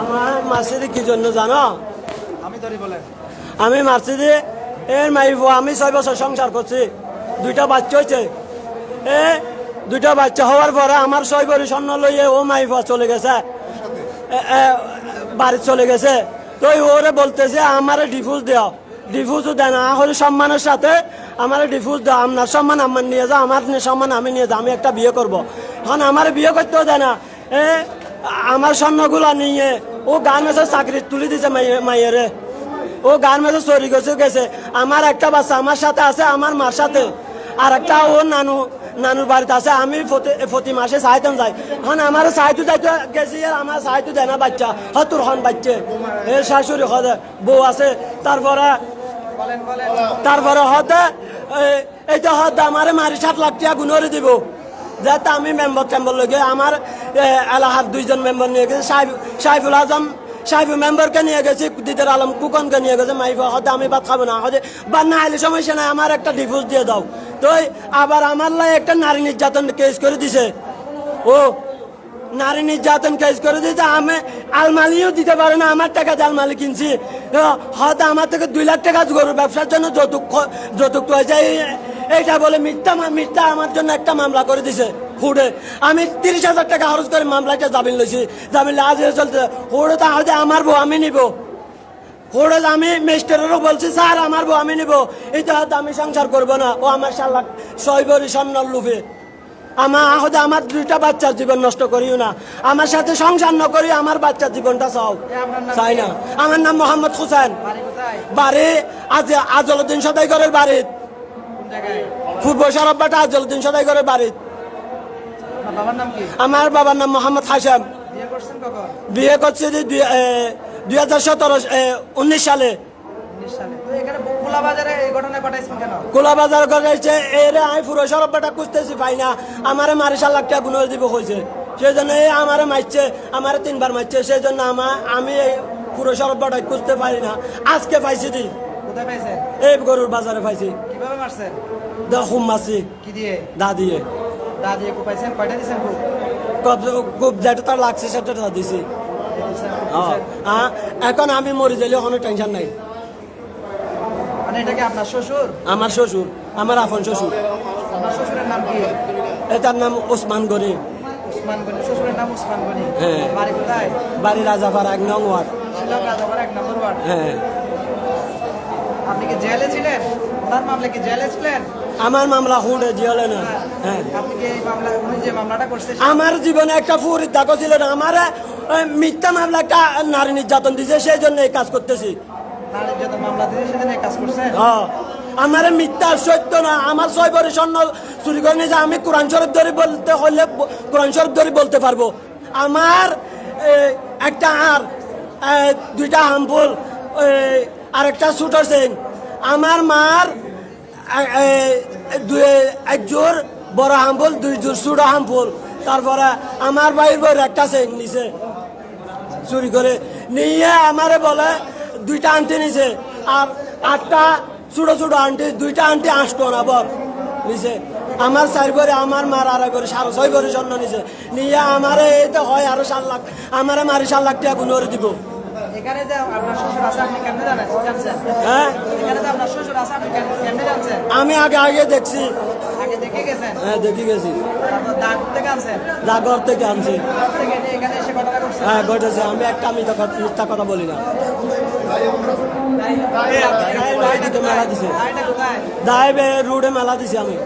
আমার মাসিদি কি জন্য জানো? আমি ধরি বলেন। আমি মার্সিদি এর মাইব আমি ছয় বছর সংসার করছি। দুইটা বাচ্চা হয়েছে এ দুইটা বাচ্চা হওয়ার পরে আমার ছয় বড়ি স্বর্ণ লইয়ে ও মাইব চলে গেছে। বাড়ি চলে গেছে। তো ওরে বলতেছে আমারে ডিফুজ দেও। ডিফুজও দেয় না। হলে সম্মানের সাথে আমার ডিফুজ দাও আপনার সম্মান আমার নিয়ে যাও আমার সম্মান আমি নিয়ে যাও আমি একটা বিয়ে করব। এখন আমার বিয়ে করতেও দেয় না। এ, আমার স্বর্ণগুলা নিয়ে, ও গান এসে চাকরি তুলে দিছে মাইয়ে- মাইয়েরে। ও গান মেঝে চুরি গেছে গেছে। আমার একটা বাচ্চা আমার সাথে আছে, আমার মার সাথে। আর একটা ও নানু, নানুর বাড়িতে আছে, আমি প্রতি মাসে সাহায্য যাই। এখন আমার সাহায্য যাইতে গেছি আর আমার সাহায্য দেয় না বাচ্চা। হতুর হন বাচ্চা। এ শাশুড়ি বউ আছে, তারপরে তারপরে হতে এইটা হতে আমার মারি সাত লাখ টাকা গুণরে দিব। যাতে আমি মেম্বার টেম্বার লগে আমার এলাহার দুইজন মেম্বার নিয়ে গেছে সাহেব সাহেবুল আজম সাহেব মেম্বারকে নিয়ে গেছি, দিদার আলম কুকনকে নিয়ে গেছে, মাইফা হতে আমি ভাত খাব না হতে বা না হলে সমস্যা নাই, আমার একটা ডিভোর্স দিয়ে দাও। তো আবার আমার লাই একটা নারী নির্যাতন কেস করে দিছে। ও নারী নির্যাতন কেস করে দিয়েছে, আমি আলমালিও দিতে পারে না, আমার টাকা আলমালি কিনছি। হয়তো আমার থেকে দুই লাখ টাকা গরুর ব্যবসার জন্য যৌতুক যৌতুক হয়েছে। এইটা বলে মিথ্যা মিথ্যা আমার জন্য একটা মামলা করে দিছে, হুড়ে। আমি তিরিশ হাজার টাকা খরচ করে মামলাটা জামিন লইছি। জামিন আজ চলতে হুড়ে তো আজ আমার বউ, আমি নিব। হুড়ে আমি মিস্টারেরও বলছি, স্যার, আমার বউ, আমি নিব। এটা আমি সংসার করব না। ও আমার ছয় বড়ি স্বর্ণর লুভে। আমার হয়তো আমার দুইটা বাচ্চার জীবন নষ্ট করিও না। আমার সাথে সংসার ন করি আমার বাচ্চার জীবনটা চাও। চাই? না। আমার নাম মোহাম্মদ হুসেন বাড়ি আজ আজলুদ্দিন সদাইগরের বাড়ি কোন জায়গায়? পূর্ব সরব্বাটা আজলুদ্দিন সদাইগরের বাড়ি নাম কি? আমার বাবার নাম মোহাম্মদ হাসাম বিয়ে করছে দুই হাজার সতেরো উনিশ সালে। উনিশ সালে তো এখানে খোলা বাজারে এই ঘটনা ঘটাইছেন কেন? কোলা বাজার করেছে এরে আমি পুরো সরব্বাটা খুঁজতেছি পাই না। আমারে মারিশাল লাখ টাকা গুণের দিব হয়েছে সেই জন্য এই আমারে মারছে আমারে তিনবার মারছে সেই জন্য আমার আমি এই পুরো সরব্বাটা খুঁজতে পারি না। আজকে পাইছি দি। এই গরুর বাজারে পাইছি। কীভাবে মারছেন? দা হুম মাছি কি দিয়ে? দা দিয়ে। দা দিয়ে কো পাইছেন? কয়টা দিছেন খুব খুব যেটা তার লাগছে সেটা দিছি। হ্যাঁ, হ্যাঁ, এখন আমি মরে গেলে কোনো টেনশন নাই। মানে এটা কি আপনার শ্বশুর? আমার শ্বশুর আমার আপন শ্বশুর। আপনার শ্বশুরের নাম কি? এটার নাম ওসমান গরিব উসমান গনি। শ্বশুরের নাম উসমান গনি। হ্যাঁ। বাড়ি কোথায়? বাড়ি এক নং ওয়ার্ড। শিলং এক নম্বর ওয়ার্ড। হ্যাঁ। আপনি কি জেলে ছিলেন? ওনার মামলা কি জেলে ছিলেন? আমার মামলা হুঁড়ে জিয়লে না। হ্যাঁ। আপনি কি এই মামলা উনি যে মামলাটা করছে আমার জীবনে একটা ফুরির দাগ ছিল না। আমার মিথ্যা মামলা একটা নারী নির্যাতন দিছে সেই জন্য এই কাজ করতেছি। আমার মিথ্যা, সত্য না। আমার ছয় বড়ি স্বর্ণ চুরি করে নিয়ে আমি কোরআন শরীফ ধরে বলতে হলে কোরআন শরীফ ধরে বলতে পারব। আমার একটা আর দুইটা হামফুল আর একটা সুটার সেন আমার মার এক জোর বড় হামফুল দুই জোর সুটা হামফুল তারপরে আমার ভাইয়ের বউর একটা সেন নিছে। চুরি করে নিয়ে আমারে বলে দুইটা আন্টি নিছে। আর আটটা ছোট ছোট আন্টি দুইটা আন্টি আটটো না বর নিছে। আমার চার করে আমার মার আড়াই করে সাড়ে ছয় করে স্বর্ণ নিছে। নিয়ে আমারে এই তো হয় আরও সাত লাখ আমারে মারি সাত লাখ টাকা গুণরে দিব। হ্যাঁ? আমি আগে আগে দেখছি। হ্যাঁ দেখি গেছি। তারপর দাগ থেকে আনছি। হ্যাঁ ঘটেছে। আমি একটা মিথ্যা কথা বলি না। দায় রুডে মেলা দিছে আমি।